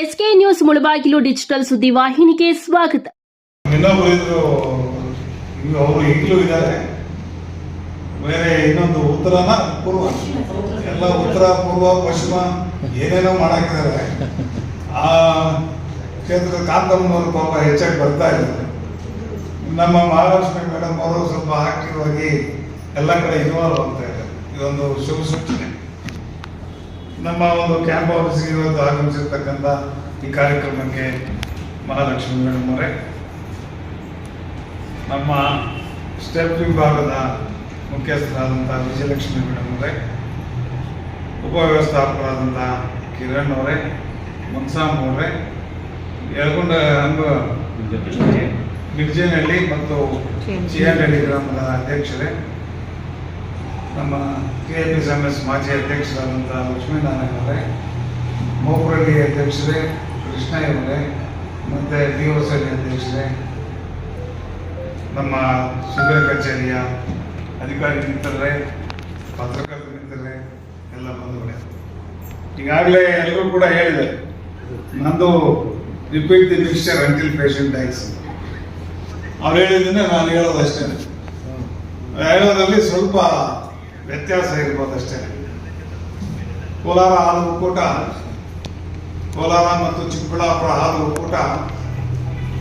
SK news Mulbagal digital ಸುದ್ದಿ ವಾಹಿನಿಗೆ ಸ್ವಾಗತ. ಅವರು ಇದ್ದಾರೆ. ಬೇರೆ ಇನ್ನೊಂದು ಉತ್ತರನ ಪೂರ್ವ. ಎಲ್ಲ ಉತ್ತರ, ಪೂರ್ವ, ಪಶ್ಚಿಮ ಏನೇನೋ ಮಾಡಾಕಿದ್ದಾರೆ. ಆ ಕ್ಷೇತ್ರದ ಕಾಂತಮ್ಮನವರು ಪಾಪ ಹೆಚ್ಚಾಗಿ ಬರ್ತಾ ಇದ್ದಾರೆ. ನಮ್ಮ ಮಹಾಲಕ್ಷ್ಮಿ ಮೇಡಮ್ ಅವರು ಸ್ವಲ್ಪ ಆಕ್ಟಿವ್ ಆಗಿ ಎಲ್ಲ ಕಡೆ ಇನ್ವಾಲ್ವ್ ಆಗ್ತಾ ಇದ್ದಾರೆ. ಇದೊಂದು ಶುಭ ಸೂಚನೆ. ನಮ್ಮ ಒಂದು ಕ್ಯಾಂಪ್ ಆಫೀಸ್ಗೆ ಇವತ್ತು ಆಗಮಿಸಿರ್ತಕ್ಕಂಥ ಈ ಕಾರ್ಯಕ್ರಮಕ್ಕೆ ಮಹಾಲಕ್ಷ್ಮಿ ಮೇಡಮ್ ಅವರೇ ನಮ್ಮ ಸ್ಟೆಪ್ ವಿಭಾಗದ ಮುಖ್ಯಸ್ಥರಾದಂಥ ವಿಜಯಲಕ್ಷ್ಮಿ ಮೇಡಮ್ ಅವರೇ ಉಪವ್ಯವಸ್ಥಾಪಕರಾದಂಥ ಕಿರಣ್ ಅವರೇ ಮುನ್ಸಾಮ್ ಅವರೇ ಎಳ್ಕೊಂಡ ಅಂಗ ಮಿರ್ಜೇನಹಳ್ಳಿ ಮತ್ತು ಚಿಯನಹಳ್ಳಿ ಗ್ರಾಮದ ಅಧ್ಯಕ್ಷರೇ ನಮ್ಮ K A P S M S ಮಾಜಿ ಅಧ್ಯಕ್ಷರಾದಂಥ ಲಕ್ಷ್ಮೀನಾರಾಯಣ ಅವರೇ ಮೋಪುರಳ್ಳಿ ಅಧ್ಯಕ್ಷರೇ ಕೃಷ್ಣಯ್ಯ ಅವರೇ ಮತ್ತು ಡಿ ಓ ಸಿ ಅಧ್ಯಕ್ಷರೇ ನಮ್ಮ ಶಿಬಿರ ಕಚೇರಿಯ ಅಧಿಕಾರಿ ಮಿತ್ರರೇ ಪತ್ರಕರ್ತ ಮಿತ್ರರೇ ಎಲ್ಲ ಬಂಧುಗಳೇ. ಈಗಾಗಲೇ ಎಲ್ಲರೂ ಕೂಡ ಹೇಳಿದೆ ನಂದು repeat the mixture until patient is ಅವ್ರು ಹೇಳಿದ್ರೆ ನಾನು ಹೇಳೋದು ಅಷ್ಟೇ. ಹೇಳೋದ್ರಲ್ಲಿ ಸ್ವಲ್ಪ ವ್ಯತ್ಯಾಸ ಇರ್ಬೋದಷ್ಟೇ ಕೋಲಾರ ಹಾಲು ಒಕ್ಕೂಟ, ಕೋಲಾರ ಮತ್ತು ಚಿಕ್ಕಬಳ್ಳಾಪುರ ಹಾಲು ಒಕ್ಕೂಟ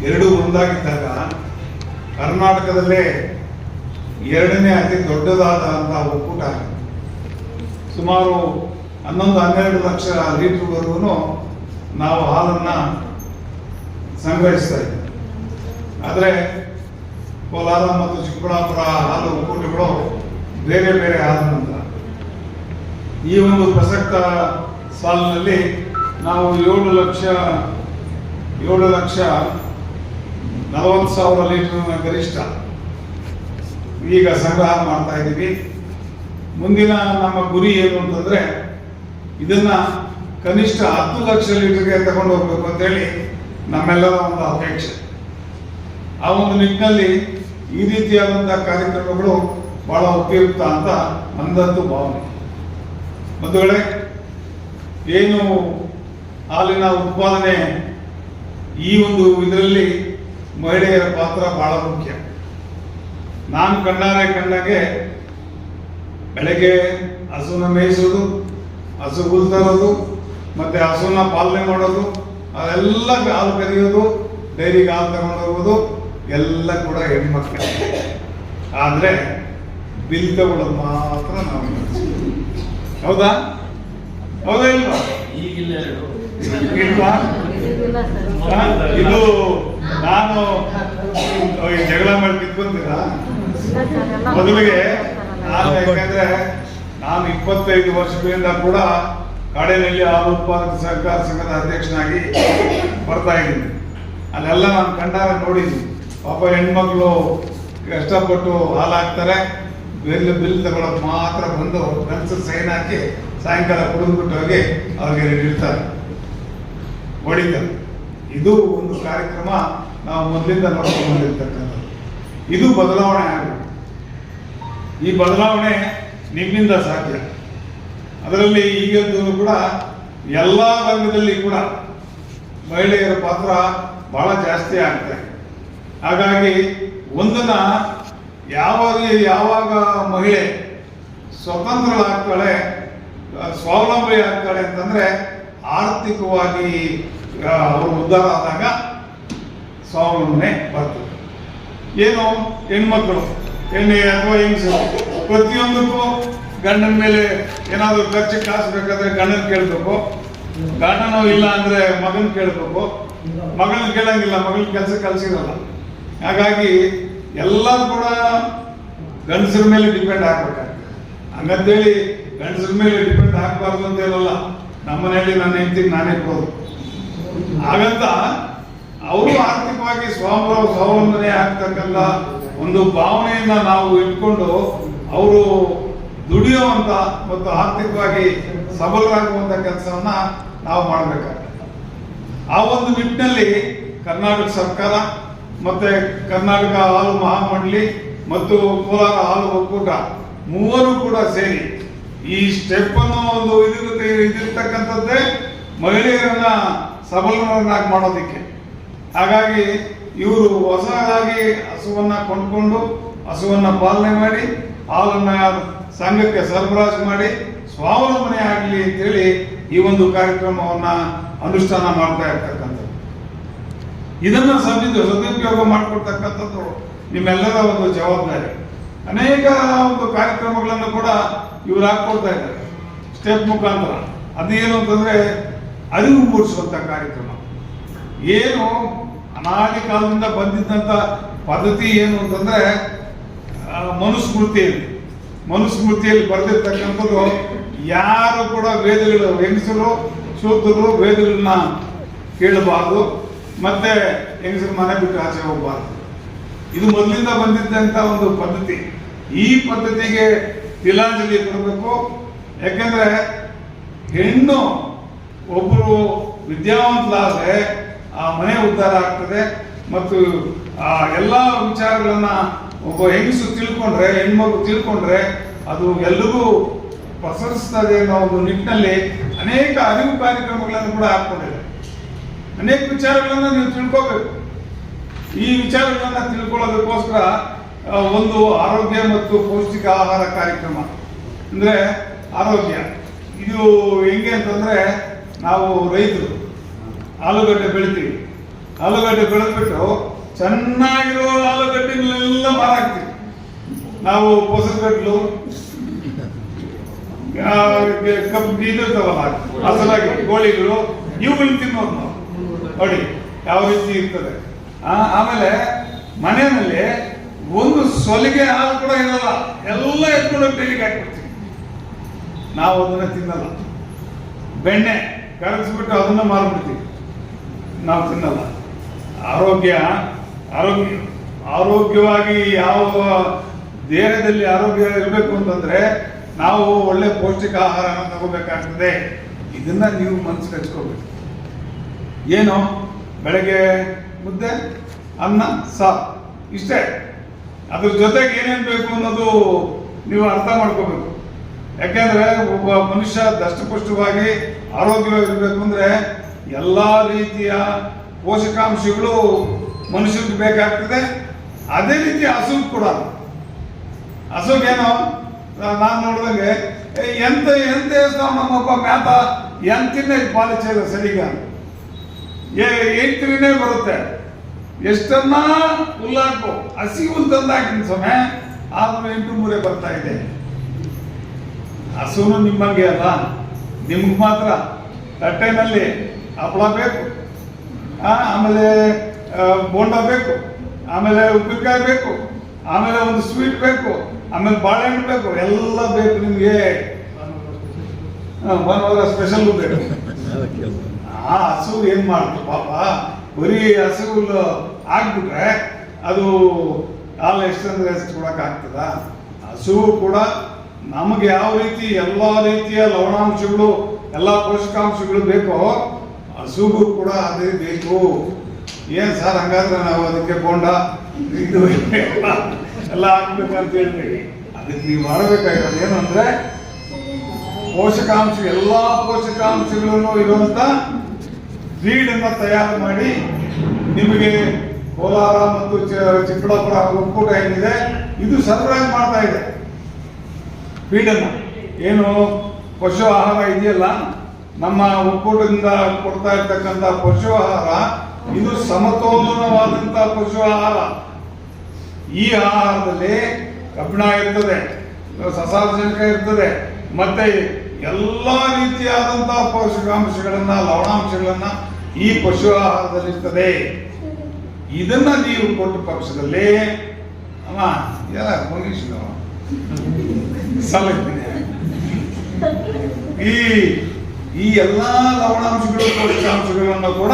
ಎರಡೂ ಒಂದಾಗಿದ್ದಾಗ ಕರ್ನಾಟಕದಲ್ಲೇ ಎರಡನೇ ಅತಿ ದೊಡ್ಡದಾದಂತಹ ಒಕ್ಕೂಟ ಸುಮಾರು ಹನ್ನೊಂದು ಹನ್ನೆರಡು ಲಕ್ಷ ಲೀಟರ್ವರೆಗೂ ನಾವು ಹಾಲನ್ನು ಸಂಗ್ರಹಿಸ್ತಾ ಇದ್ದೀವಿ ಆದರೆ ಕೋಲಾರ ಮತ್ತು ಚಿಕ್ಕಬಳ್ಳಾಪುರ ಹಾಲು ಒಕ್ಕೂಟಗಳು ಬೇರೆ ಬೇರೆ ಆದಂತ ಈ ಒಂದು ಪ್ರಸಕ್ತ ಸಾಲಿನಲ್ಲಿ ನಾವು ಏಳು ಲಕ್ಷ ಏಳು ಲಕ್ಷ ನಲವತ್ತು ಸಾವಿರ ಲೀಟರ್ನ ಗರಿಷ್ಠ ಈಗ ಸಂಗ್ರಹ ಮಾಡ್ತಾ ಇದ್ದೀವಿ. ಮುಂದಿನ ನಮ್ಮ ಗುರಿ ಏನು ಅಂತಂದ್ರೆ ಇದನ್ನ ಕನಿಷ್ಠ ಹತ್ತು ಲಕ್ಷ ಲೀಟರ್ಗೆ ತಗೊಂಡು ಹೋಗ್ಬೇಕು ಅಂತೇಳಿ ನಮ್ಮೆಲ್ಲರ ಒಂದು ಅಪೇಕ್ಷೆ. ಆ ಒಂದು ನಿಟ್ಟಿನಲ್ಲಿ ಈ ರೀತಿಯಾದಂತಹ ಕಾರ್ಯಕ್ರಮಗಳು ಬಹಳ ಉಪಯುಕ್ತ ಅಂತ ನಂದಂತೂ ಭಾವನೆ. ಬಂಧುಗಳೇ, ಏನು ಹಾಲಿನ ಉತ್ಪಾದನೆ ಈ ಒಂದು ಇದರಲ್ಲಿ ಮಹಿಳೆಯರ ಪಾತ್ರ ಬಹಳ ಮುಖ್ಯ. ನಾನು ಕಣ್ಣಾರೆ ಕಣ್ಣಾಗೆ ಬೆಳಗ್ಗೆ ಹಸುನ ಮೇಯಿಸೋದು, ಹಸು ಹುಲ್ ತರೋದು, ಮತ್ತೆ ಹಸುನ ಪಾಲನೆ ಮಾಡೋದು ಅದೆಲ್ಲ ಹಾಲು ಕರೆಯೋದು, ಡೈರಿಗೆ ಹಾಲು ತಗೊಂಡು ಹೋಗೋದು, ಎಲ್ಲ ಕೂಡ ಹೆಣ್ಮಕ್ಳು. ಆದ್ರೆ ಬಿಲ್ ತಗೊಳ್ಳೋದು ಮಾತ್ರ ನಾವು. ಹೌದಾ? ಹೌದಾ ಇಲ್ವಾ? ಇಲ್ವಾ? ಇದು ನಾನು ಜಗಳ ಮಾಡಿ ಮೊದಲಿಗೆ ನಾನು ಯಾಕಂದ್ರೆ ನಾನು ಇಪ್ಪತ್ತೈದು ವರ್ಷಗಳಿಂದ ಕೂಡ ಕಾಡಿನಲ್ಲಿ ಹಾಲು ಉತ್ಪಾದಕ ಸಹಕಾರ ಸಂಘದ ಅಧ್ಯಕ್ಷನಾಗಿ ಬರ್ತಾ ಇದ್ದೀನಿ. ಅಲ್ಲೆಲ್ಲ ನಾನು ಕಂಡಾರ ನೋಡಿದ್ದೀನಿ. ಪಾಪ ಹೆಣ್ಮಕ್ಳು ಕಷ್ಟಪಟ್ಟು ಹಾಲು ಹಾಕ್ತಾರೆ ಬಿಲ್ ಬಿಲ್ ತಗೊಳಕ್ ಮಾತ್ರ ಬಂದು ಫ್ರೆಂಡ್ಸ್ ಸೈನ್ ಹಾಕಿ ಸಾಯಂಕಾಲ ಕುಡಿದ್ಬಿಟ್ಟು ಹೋಗಿ ಅವ್ರಿಗೆ ಇಡ್ತಾರೆ ಹೊಡಿತಾರೆ. ಇದು ಒಂದು ಕಾರ್ಯಕ್ರಮ ನಾವು ಮೊದಲಿಂದ ನೋಡ್ಕೊಂಡು ಬಂದಿರ್ತಕ್ಕಂಥದ್ದು ಇದು ಬದಲಾವಣೆ ಆಗಬೇಕು ಈ ಬದಲಾವಣೆ ನಿಮ್ಮಿಂದ ಸಾಧ್ಯ. ಅದರಲ್ಲಿ ಈಗಂತೂ ಕೂಡ ಎಲ್ಲ ರಂಗದಲ್ಲಿ ಕೂಡ ಮಹಿಳೆಯರ ಪಾತ್ರ ಬಹಳ ಜಾಸ್ತಿ ಆಗ್ತಾ ಹಾಗಾಗಿ ಒಂದನ್ನ ಯಾವಾಗ ಯಾವಾಗ ಮಹಿಳೆ ಸ್ವತಂತ್ರಳಾಗ್ತಾಳೆ ಸ್ವಾವಲಂಬಿ ಆಗ್ತಾಳೆ ಅಂತಂದ್ರೆ ಆರ್ಥಿಕವಾಗಿ ಅವರು ಉದ್ಧಾರ ಆದಾಗ ಸ್ವಾವಲಂಬನೆ ಬರ್ತದೆ. ಏನು ಹೆಣ್ಮಕ್ಳು, ಹೆಣ್ಣೆ ಅಥವಾ ಹೆಂಗಸರು ಪ್ರತಿಯೊಂದಕ್ಕೂ ಗಂಡನ ಮೇಲೆ ಏನಾದರೂ ಖರ್ಚು ಕಾಸು ಬೇಕಾದ್ರೆ ಗಂಡನ ಕೇಳಬೇಕು. ಗಂಡನೂ ಇಲ್ಲ ಅಂದ್ರೆ ಮಗನ ಕೇಳಬೇಕು. ಮಗಳನ್ನ ಕೇಳಂಗಿಲ್ಲ, ಮಗನ ಕೆಲಸ ಕಲ್ಸಿರಲ್ಲ. ಹಾಗಾಗಿ ಎಲ್ಲ ಕೂಡ ಗಂಡಸರ ಮೇಲೆ ಡಿಪೆಂಡ್ ಆಗ್ಬೇಕಾಗ್ತದೆ. ಹಂಗಂತೇಳಿ ಗಂಡಸರ ಮೇಲೆ ಡಿಪೆಂಡ್ ಆಗ್ಬಾರ್ದು ಅಂತ ಹೇಳಲ್ಲ. ನಮ್ಮ ಮನೆಯಲ್ಲಿ ನನ್ನ ಹೆಂಡತಿಗೆ ನಾನೇ ಕೊಡೋದು. ಹಾಗಂತ ಅವರು ಆರ್ಥಿಕವಾಗಿ ಸ್ವಾವಲ, ಸ್ವಾವಲಂಬನೆ ಆಗ್ತಕ್ಕಂಥ ಒಂದು ಭಾವನೆಯನ್ನ ನಾವು ಇಟ್ಕೊಂಡು ಅವರು ದುಡಿಯುವಂತ ಮತ್ತು ಆರ್ಥಿಕವಾಗಿ ಸಬಲರಾಗುವಂತ ಕೆಲಸವನ್ನ ನಾವು ಮಾಡಬೇಕಾಗ್ತದೆ. ಆ ಒಂದು ನಿಟ್ಟಿನಲ್ಲಿ ಕರ್ನಾಟಕ ಸರ್ಕಾರ ಮತ್ತೆ ಕರ್ನಾಟಕ ಹಾಲು ಮಹಾಮಂಡಳಿ ಮತ್ತು ಕೋಲಾರ ಹಾಲು ಒಕ್ಕೂಟ ಮೂವರು ಕೂಡ ಸೇರಿ ಈ ಸ್ಟೆಪ್ ಅನ್ನೋ ಒಂದು ಇದಿರುತ್ತೆ, ಇದಿರ್ತಕ್ಕಂಥದ್ದೇ ಮಹಿಳೆಯರನ್ನ ಸಬಲರನ್ನಾಗಿ ಮಾಡೋದಕ್ಕೆ. ಹಾಗಾಗಿ ಇವರು ಹೊಸದಾಗಿ ಹಸುವನ್ನ ಕೊಂಡ್ಕೊಂಡು ಹಸುವನ್ನ ಪಾಲನೆ ಮಾಡಿ, ಹಾಲನ್ನ ಸಂಘಕ್ಕೆ ಸರಬರಾಜು ಮಾಡಿ, ಸ್ವಾವಲಂಬನೆ ಆಗಲಿ ಅಂತೇಳಿ ಈ ಒಂದು ಕಾರ್ಯಕ್ರಮವನ್ನ ಅನುಷ್ಠಾನ ಮಾಡ್ತಾ ಇರ್ತಕ್ಕಂಥದ್ದು. ಇದನ್ನ ಸದ್ಯ ಸದುಪಯೋಗ ಮಾಡಿಕೊಡ್ತಕ್ಕಂಥದ್ದು ನಿಮ್ಮೆಲ್ಲರ ಒಂದು ಜವಾಬ್ದಾರಿ. ಅನೇಕ ಒಂದು ಕಾರ್ಯಕ್ರಮಗಳನ್ನು ಕೂಡ ಇವ್ರು ಹಾಕೊಡ್ತಾ ಇದ್ದಾರೆ. ಸ್ಟೆಪ್ ಮುಖಾಂತರ. ಅದೇನು ಅಂತಂದ್ರೆ ಅರಿವು ಮೂಡಿಸುವಂತ ಕಾರ್ಯಕ್ರಮ. ಏನು ಅನಾದಿ ಕಾಲದಿಂದ ಬಂದಿದ್ದಂತ ಪದ್ಧತಿ ಏನು ಅಂತಂದ್ರೆ ಮನುಸ್ಮೃತಿಯಲ್ಲಿ. ಮನುಸ್ಮೃತಿಯಲ್ಲಿ ಬರೆದಿರ್ತಕ್ಕಂಥದ್ದು ಯಾರು ಕೂಡ ವೇದಗಳು ಹೆಂಗಸರು, ಶೂದ್ರರು ವೇದಗಳನ್ನ ಕೇಳಬಾರ್ದು. ಮತ್ತೆ ಹೆಂಗಸರು ಮನೆ ಬಿಟ್ಟು ಆಚೆ ಹೋಗಬಾರ್ದು. ಇದು ಮೊದಲಿಂದ ಬಂದಿದ್ದಂತ ಒಂದು ಪದ್ಧತಿ. ಈ ಪದ್ಧತಿಗೆ ತಿಲಾಂಜಲಿ ಕೊಡಬೇಕು. ಯಾಕೆಂದ್ರೆ ಹೆಣ್ಣು ಒಬ್ಬರು ವಿದ್ಯಾವಂತರಾದ್ರೆ ಆ ಮನೆ ಉದ್ಧಾರ ಆಗ್ತದೆ ಮತ್ತು ಆ ಎಲ್ಲ ವಿಚಾರಗಳನ್ನ ಒಬ್ಬ ಹೆಂಗಸು ತಿಳ್ಕೊಂಡ್ರೆ, ಹೆಣ್ಮಗು ತಿಳ್ಕೊಂಡ್ರೆ ಅದು ಎಲ್ರಿಗೂ ಪಸರಿಸ್ತದೆ ಅನ್ನೋ ಒಂದು ನಿಟ್ಟಿನಲ್ಲಿ ಅನೇಕ ಅರಿವು ಕಾರ್ಯಕ್ರಮಗಳನ್ನು ಕೂಡ ಹಾಕೊಂಡಿದೆ ಅನೇಕ ವಿಚಾರಗಳನ್ನ ನೀವು ತಿಳ್ಕೋಬೇಕು. ಈ ವಿಚಾರಗಳನ್ನ ತಿಳ್ಕೊಳ್ಳೋದಕ್ಕೋಸ್ಕರ ಒಂದು ಆರೋಗ್ಯ ಮತ್ತು ಪೌಷ್ಟಿಕ ಆಹಾರ ಕಾರ್ಯಕ್ರಮ. ಅಂದ್ರೆ ಆರೋಗ್ಯ. ಇದು ಹೆಂಗೆ ಅಂತಂದ್ರೆ, ನಾವು ರೈತರು ಆಲೂಗಡ್ಡೆ ಬೆಳಿತೀವಿ. ಆಲೂಗಡ್ಡೆ ಬೆಳೆದ್ಬಿಟ್ಟು ಚೆನ್ನಾಗಿರೋ ಆಲೂಗಡ್ಡೆಗಳೆಲ್ಲ ಮಾರಾಕ್ತೀವಿ. ನಾವು ಪೊಸಗಡ್ಲು ಕಬ್ಬು ಇದು ಇರ್ತಾವಲ್ಲ ಅಸಲಾಗಿ ಗೋಳಿಗಳು, ಇವುಗಳನ್ನ ತಿನ್ನೋದು ನಾವು. ನೋಡಿ, ಯಾವ ರೀತಿ ಇರ್ತದೆ? ಆಮೇಲೆ ಮನೆಯಲ್ಲಿ ಒಂದು ಸೊಲಿಗೆ ಹಾಲು ಕೂಡ ಇರಲ್ಲ. ಎಲ್ಲ ಎತ್ಕೊಂಡು ಡೈರಿಗೆ ಹಾಕ್ಬಿಡ್ತೀವಿ ನಾವು ಅದನ್ನ ತಿನ್ನಲ್ಲ. ಬೆಣ್ಣೆ ಕರಗಿಸ್ಬಿಟ್ಟು ಅದನ್ನ ಮಾರ್ಬಿಡ್ತೀವಿ. ನಾವು ತಿನ್ನಲ್ಲ. ಆರೋಗ್ಯ ಆರೋಗ್ಯ, ಆರೋಗ್ಯವಾಗಿ ಯಾವ ದೇಹದಲ್ಲಿ ಆರೋಗ್ಯ ಇರಬೇಕು ಅಂತಂದ್ರೆ ನಾವು ಒಳ್ಳೆ ಪೌಷ್ಟಿಕ ಆಹಾರನ ತಗೋಬೇಕಾಗ್ತದೆ. ಇದನ್ನ ನೀವು ಮನಸ್ಸು ಹಚ್ಕೋಬೇಕು. ಏನು? ಬೆಳಗ್ಗೆ ಮುದ್ದೆ ಅನ್ನ ಸಾ ಇಷ್ಟೇ. ಅದ್ರ ಜೊತೆಗೆ ಏನೇನು ಬೇಕು ಅನ್ನೋದು ನೀವು ಅರ್ಥ ಮಾಡ್ಕೋಬೇಕು. ಯಾಕೆಂದ್ರೆ ಒಬ್ಬ ಮನುಷ್ಯ ದಷ್ಟಪುಷ್ಟವಾಗಿ ಆರೋಗ್ಯವಾಗಿರ್ಬೇಕು ಅಂದ್ರೆ ಎಲ್ಲಾ ರೀತಿಯ ಪೋಷಕಾಂಶಗಳು ಮನುಷ್ಯನಿಗೆ ಬೇಕಾಗ್ತದೆ. ಅದೇ ರೀತಿ ಹಸು ಕೂಡ. ಹಸುಗೇನೋ ನಾನು ನೋಡಿದಂಗೆ "ಏ, ಎಂತ ಎಂತ ಒಬ್ಬ ನಮ್ಮಪ್ಪ ಮ್ಯಾತ ಎಂತಿನ ಪಾಲಿಸಿದ ಸರಿಗ? ಏ ಎಂತಿನೇ ಬರುತ್ತೆ. ಎಷ್ಟನ್ನ ಹುಲ್ಲಾಕು, ಹಸಿ ಹುಲ್ ತಂದಾಕಿನ ಸಮಯ ಆದ್ರೂ ಎಂಟು ಮೂರೇ ಬರ್ತಾ ಇದೆ. ಹಸುನು ನಿಮ್ಮಂಗೆ ಅಲ್ಲ, ನಿಮ್ಗೆ ಮಾತ್ರ. ತಟ್ಟೆನಲ್ಲಿ ಹಪ್ಪಳ ಬೇಕು. ಆಮೇಲೆ ಬೋಂಡ ಬೇಕು. ಆಮೇಲೆ ಉಪ್ಪಿನಕಾಯಿ ಬೇಕು. ಆಮೇಲೆ ಒಂದು ಸ್ವೀಟ್ ಬೇಕು. ಆಮೇಲೆ ಬಾಳೆಹಣ್ಣು ಬೇಕು. ಎಲ್ಲ ಬೇಕು ನಿಮಗೆ. ಭಾನುವಾರ ಸ್ಪೆಷಲ್ ಬೇಕು. ಆ ಹಸು ಏನ್ ಮಾಡ್ತು ಪಾಪ? ಬರೀ ಹಸುಗಳು ಆಗ್ಬಿಟ್ರೆ ಅದು ಹಾಲು ಎಷ್ಟಂದ್ರೆ ಎಷ್ಟು ಕೊಡಕ್ ಆಗ್ತದ? ಹಸು ಕೂಡ ನಮಗೆ ಯಾವ ರೀತಿ ಎಲ್ಲಾ ರೀತಿಯ ಲವಣಾಂಶಗಳು, ಎಲ್ಲಾ ಪೋಷಕಾಂಶಗಳು ಬೇಕೋ ಹಸುಗೂ ಕೂಡ ಅದೇ ಬೇಕು. ಏನ್ ಸರ್ ಹಂಗಾದ್ರೆ ನಾವು ಅದಕ್ಕೆ ಬೋಂಡ? ಇದು ಎಲ್ಲ ಹಾಕ್ಬೇಕಂತ ಹೇಳ್ತೀವಿ ಅದಕ್ಕೆ ನೀವು ಮಾಡಬೇಕಾಗಿರೋದು ಏನಂದ್ರೆ ಪೋಷಕಾಂಶ, ಎಲ್ಲಾ ಪೋಷಕಾಂಶಗಳನ್ನು ಇರುವಂತ ಫೀಡನ್ನ ತಯಾರು ಮಾಡಿ ನಿಮಗೆ ಕೋಲಾರ ಮತ್ತು ಚಿಕ್ಕಬಳ್ಳಾಪುರ ಒಕ್ಕೂಟ ಏನಿದೆ, ಇದು ಸರಬರಾಜು ಮಾಡ್ತಾ ಇದೆ. ಫೀಡನ್ನ ಏನು ಪಶು ಆಹಾರ ಇದೆಯಲ್ಲ, ನಮ್ಮ ಒಕ್ಕೂಟದಿಂದ ಕೊಡ್ತಾ ಇರ್ತಕ್ಕಂಥ ಪಶು ಆಹಾರ, ಇದು ಸಮತೋಲನವಾದಂಥ ಪಶು ಆಹಾರ. ಈ ಆಹಾರದಲ್ಲಿ ಕಬ್ಬಿಣ ಇರ್ತದೆ ಸಸಾರಜನಕ ಇರ್ತದೆ, ಮತ್ತೆ ಎಲ್ಲಾ ರೀತಿಯಾದಂತಹ ಪೋಷಕಾಂಶಗಳನ್ನ ಲವಣಾಂಶಗಳನ್ನ ಈ ಪಶು ಆಹಾರದಲ್ಲಿ ಇರ್ತದೆ ಇದನ್ನ ನೀವು ಕೊಟ್ಟ ಪಕ್ಷದಲ್ಲಿ, ಅಮ್ಮ, ಎಲ್ಲ ಮುಗಿಸಿದ ಸಲಗ್ತೀನಿ ಈ ಈ ಎಲ್ಲಾ ಲವಣಾಂಶಗಳು ಪೋಷಕಾಂಶಗಳನ್ನು ಕೂಡ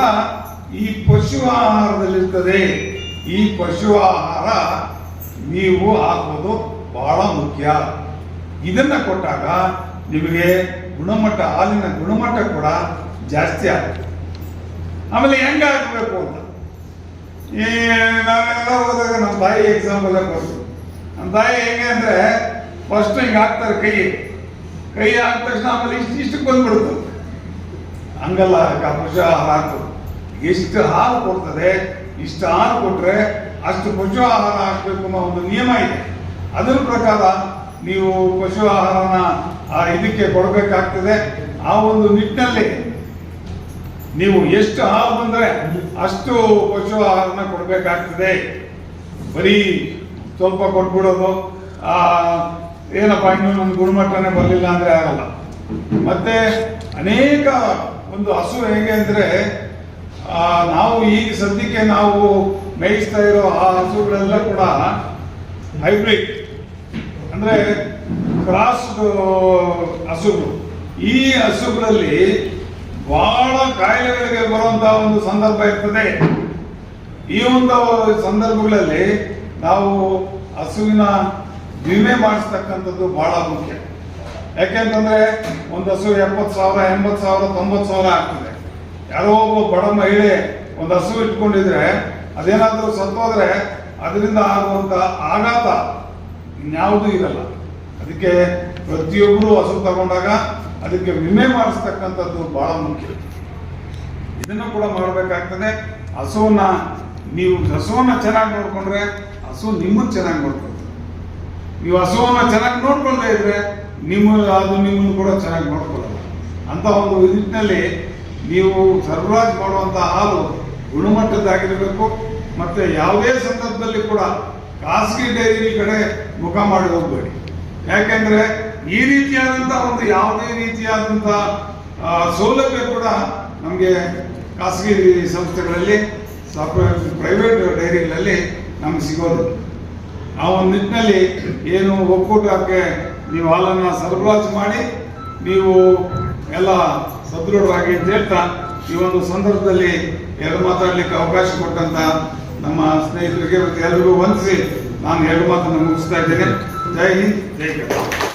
ಈ ಪಶು ಆಹಾರದಲ್ಲಿರ್ತದೆ. ಈ ಪಶು ಆಹಾರ ನೀವು ಹಾಕೋದು ಬಹಳ ಮುಖ್ಯ. ಇದನ್ನ ಕೊಟ್ಟಾಗ ನಿಮಗೆ ಗುಣಮಟ್ಟ, ಹಾಲಿನ ಗುಣಮಟ್ಟ ಕೂಡ ಜಾಸ್ತಿ ಆಗುತ್ತೆ. ಆಮೇಲೆ ಹೆಂಗೆ ಹಾಕಬೇಕು ಅಂತ? ಈ ನಾವೆಲ್ಲ ಹೋದಾಗ ನಮ್ಮ ತಾಯಿ ಎಕ್ಸಾಂಪಲ್ ಕೊಡ್ತು. ನಮ್ಮ ತಾಯಿ ಹೆಂಗೆ ಅಂದರೆ ಫಸ್ಟ್ ಹಿಂಗೆ ಹಾಕ್ತಾರೆ ಕೈ. ಕೈ ಹಾಕಿದ ತಕ್ಷಣ ಆಮೇಲೆ ಇಷ್ಟು ಇಷ್ಟಕ್ಕೆ ಬಂದ್ಬಿಡ್ತು ಹಂಗಲ್ಲ ಆಹಾರ ಹಾಕೋದು ಎಷ್ಟು ಹಾಲು ಕೊಡ್ತದೆ, ಇಷ್ಟು ಹಾಲು ಕೊಟ್ರೆ ಅಷ್ಟು ಪಶು ಆಹಾರ ಹಾಕಬೇಕು ಅನ್ನೋ ಒಂದು ನಿಯಮ ಇದೆ. ಅದರ ಪ್ರಕಾರ ನೀವು ಪಶು ಆಹಾರನ ಆ ಇದಕ್ಕೆ ಕೊಡಬೇಕಾಗ್ತದೆ. ಆ ಒಂದು ನಿಟ್ಟಿನಲ್ಲಿ ನೀವು ಎಷ್ಟು ಹಾಲು ಬಂದರೆ ಅಷ್ಟು ಪಶು ಆಹಾರನ ಕೊಡಬೇಕಾಗ್ತದೆ. ಬರೀ ಸ್ವಲ್ಪ ಕೊಟ್ಬಿಡೋದು. ಏನಪ್ಪ, ಇನ್ನು ನಮ್ಮ ಗುಣಮಟ್ಟನೇ ಬರಲಿಲ್ಲ ಅಂದರೆ ಆಗಲ್ಲ. ಮತ್ತೆ ಅನೇಕ ಒಂದು ಹಸು ಹೇಗೆ ಅಂದರೆ ನಾವು ಈಗ ಸದ್ಯಕ್ಕೆ ನಾವು ಮೇಯಿಸ್ತಾ ಇರೋ ಆ ಹಸುಗಳೆಲ್ಲ ಕೂಡ ಹೈಬ್ರಿಡ್. ಅಂದರೆ ಕ್ರಾಸ್ ಹಸುಗಳು. ಈ ಹಸುಗಳಲ್ಲಿ ಬಹಳ ಕಾಯಿಲೆಗಳಿಗೆ ಬರುವಂತಹ ಒಂದು ಸಂದರ್ಭ ಇರ್ತದೆ. ಈ ಒಂದು ಸಂದರ್ಭಗಳಲ್ಲಿ ನಾವು ಹಸುವಿನ ವಿಮೆ ಮಾಡಿಸ್ತಕ್ಕಂಥದ್ದು ಬಹಳ ಮುಖ್ಯ. ಯಾಕೆಂತಂದ್ರೆ ಒಂದು ಹಸು ಎಪ್ಪತ್ತು ಸಾವಿರ, ಎಂಬತ್ತು ಸಾವಿರ, ತೊಂಬತ್ತು ಸಾವಿರ ಆಗ್ತದೆ. ಯಾರೋ ಒಬ್ಬ ಬಡ ಮಹಿಳೆ ಒಂದು ಹಸು ಇಟ್ಕೊಂಡಿದ್ರೆ ಅದೇನಾದರೂ ಸತ್ತೋದ್ರೆ ಅದರಿಂದ ಆಗುವಂತ ಆಘಾತ ಇನ್ಯಾವುದೂ ಇರಲ್ಲ. ಅದಕ್ಕೆ ಪ್ರತಿಯೊಬ್ಬರು ಹಸು ತಗೊಂಡಾಗ ಅದಕ್ಕೆ ವಿಮೆ ಮಾಡಿಸ್ತಕ್ಕಂಥದ್ದು ಬಹಳ ಮುಖ್ಯ. ಇದನ್ನು ಕೂಡ ಮಾಡಬೇಕಾಗ್ತದೆ. ಹಸುವನ್ನ ನೀವು ಹಸುವನ್ನ ಚೆನ್ನಾಗಿ ನೋಡ್ಕೊಂಡ್ರೆ ಹಸು ನಿಮ್ಮನ್ನು ಚೆನ್ನಾಗಿ ನೋಡ್ಕೊಳ್ತದೆ. ನೀವು ಹಸುವನ್ನ ಚೆನ್ನಾಗಿ ನೋಡ್ಕೊಳ್ಳದೆ ಇದ್ರೆ ನಿಮ್ಮ ಅದು ನಿಮ್ಮನ್ನು ಕೂಡ ಚೆನ್ನಾಗಿ ನೋಡ್ಕೊಳ್ಳಲ್ಲ ಅಂತ ಒಂದು ನಿಟ್ಟಿನಲ್ಲಿ ನೀವು ಸರಬರಾಜು ಮಾಡುವಂತ ಹಾಲು ಗುಣಮಟ್ಟದ್ದಾಗಿರಬೇಕು. ಮತ್ತೆ ಯಾವುದೇ ಸಂದರ್ಭದಲ್ಲಿ ಕೂಡ ಖಾಸಗಿ ಡೈರಿ ಕಡೆ ಮುಖ ಮಾಡಿ ಹೋಗಬೇಡಿ. ಯಾಕೆಂದ್ರೆ ಈ ರೀತಿಯಾದಂತಹ ಒಂದು ಯಾವುದೇ ರೀತಿಯಾದಂತಹ ಸೌಲಭ್ಯ ಕೂಡ ನಮಗೆ ಖಾಸಗಿ ಸಂಸ್ಥೆಗಳಲ್ಲಿ ಪ್ರೈವೇಟ್ ಡೈರಿಗಳಲ್ಲಿ ನಮ್ಗೆ ಸಿಗೋದು ಆ ಒಂದು ನಿಟ್ಟಿನಲ್ಲಿ ಏನು ಒಕ್ಕೂಟಕ್ಕೆ ನೀವು ಹಾಲನ್ನು ಸರಬರಾಜು ಮಾಡಿ, ನೀವು ಎಲ್ಲ ಸದೃಢವಾಗಿ ಅಂತ ಹೇಳ್ತಾ, ಈ ಒಂದು ಸಂದರ್ಭದಲ್ಲಿ ಎರಡು ಮಾತಾಡಲಿಕ್ಕೆ ಅವಕಾಶ ಕೊಟ್ಟಂತ ನಮ್ಮ ಸ್ನೇಹಿತರಿಗೆ ಮತ್ತು ಎಲ್ರಿಗೂ ವಂದಿಸಿ ನಾನು ಎರಡು ಮಾತನ್ನು ಮುಗಿಸ್ತಾ ಇದ್ದೇನೆ. ಜೈ ಹಿಂದ್. ಜೈ ಕರ್ನಾಟಕ